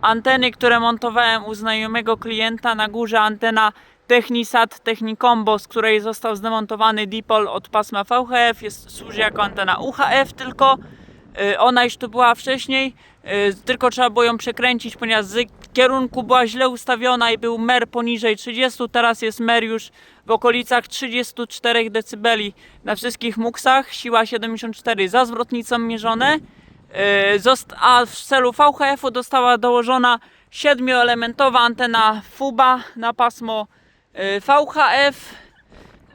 anteny, które montowałem u znajomego klienta na górze antena Technisat Technicombo, z której został zdemontowany dipol od pasma VHF, jest, służy jako antena UHF tylko. Y, Ona już tu była wcześniej, y, tylko trzeba było ją przekręcić, ponieważ z kierunku była źle ustawiona i był mer poniżej 30, teraz jest mer już w okolicach 34 dB na wszystkich muksach, siła 74 za zwrotnicą mierzone. Zost- A w celu VHF-u została dołożona 7-elementowa antena FUBA na pasmo y, VHF.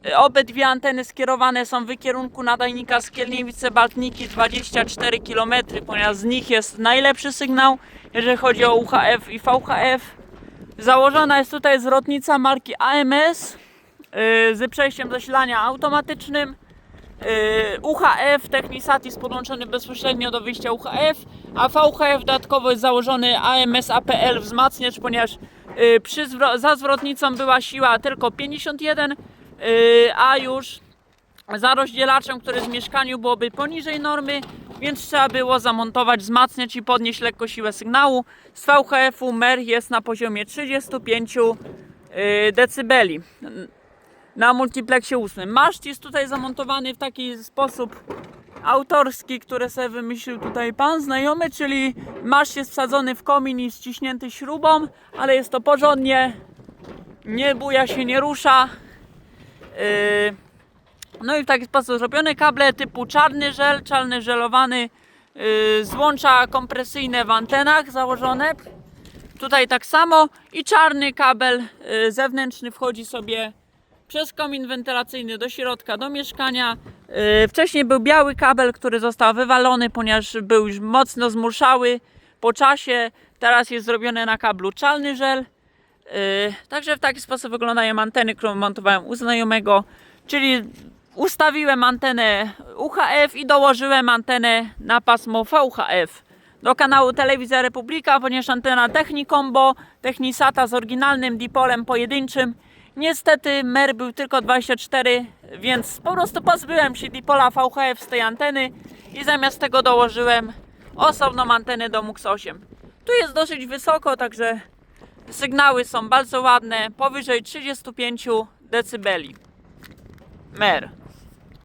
Y, Obydwie anteny skierowane są w kierunku nadajnika Skierniewice-Baltniki 24 km, ponieważ z nich jest najlepszy sygnał, jeżeli chodzi o UHF i VHF. Założona jest tutaj zwrotnica marki AMS z przejściem zasilania automatycznym. Yy, UHF Technisat jest podłączony bezpośrednio do wyjścia UHF, a VHF dodatkowo jest założony AMS APL wzmacniacz, ponieważ yy, przy zwro- za zwrotnicą była siła tylko 51, yy, a już za rozdzielaczem, który w mieszkaniu byłoby poniżej normy, więc trzeba było zamontować wzmacniacz i podnieść lekko siłę sygnału. Z VHF-u MER jest na poziomie 35 yy, decybeli na multiplexie 8. Maszt jest tutaj zamontowany w taki sposób autorski, który sobie wymyślił tutaj pan znajomy, czyli maszt jest wsadzony w komin i ściśnięty śrubą, ale jest to porządnie, nie buja się, nie rusza. Yy, no i w taki sposób zrobione kable typu czarny żel, czarny żelowany, yy, złącza kompresyjne w antenach założone. Tutaj tak samo i czarny kabel yy, zewnętrzny wchodzi sobie przez komin wentylacyjny do środka, do mieszkania. Yy, Wcześniej był biały kabel, który został wywalony, ponieważ był już mocno zmurszały po czasie. Teraz jest zrobiony na kablu czarny żel. Yy, Także w taki sposób wyglądają anteny, którą montowałem u znajomego. Czyli ustawiłem antenę UHF i dołożyłem antenę na pasmo VHF do kanału Telewizja Republika, ponieważ antena Technicombo, Technisata z oryginalnym dipolem pojedynczym. Niestety mer był tylko 24, więc po prostu pozbyłem się dipola VHF z tej anteny i zamiast tego dołożyłem osobną antenę do MUX 8. Tu jest dosyć wysoko, także sygnały są bardzo ładne, powyżej 35 dB. Mer.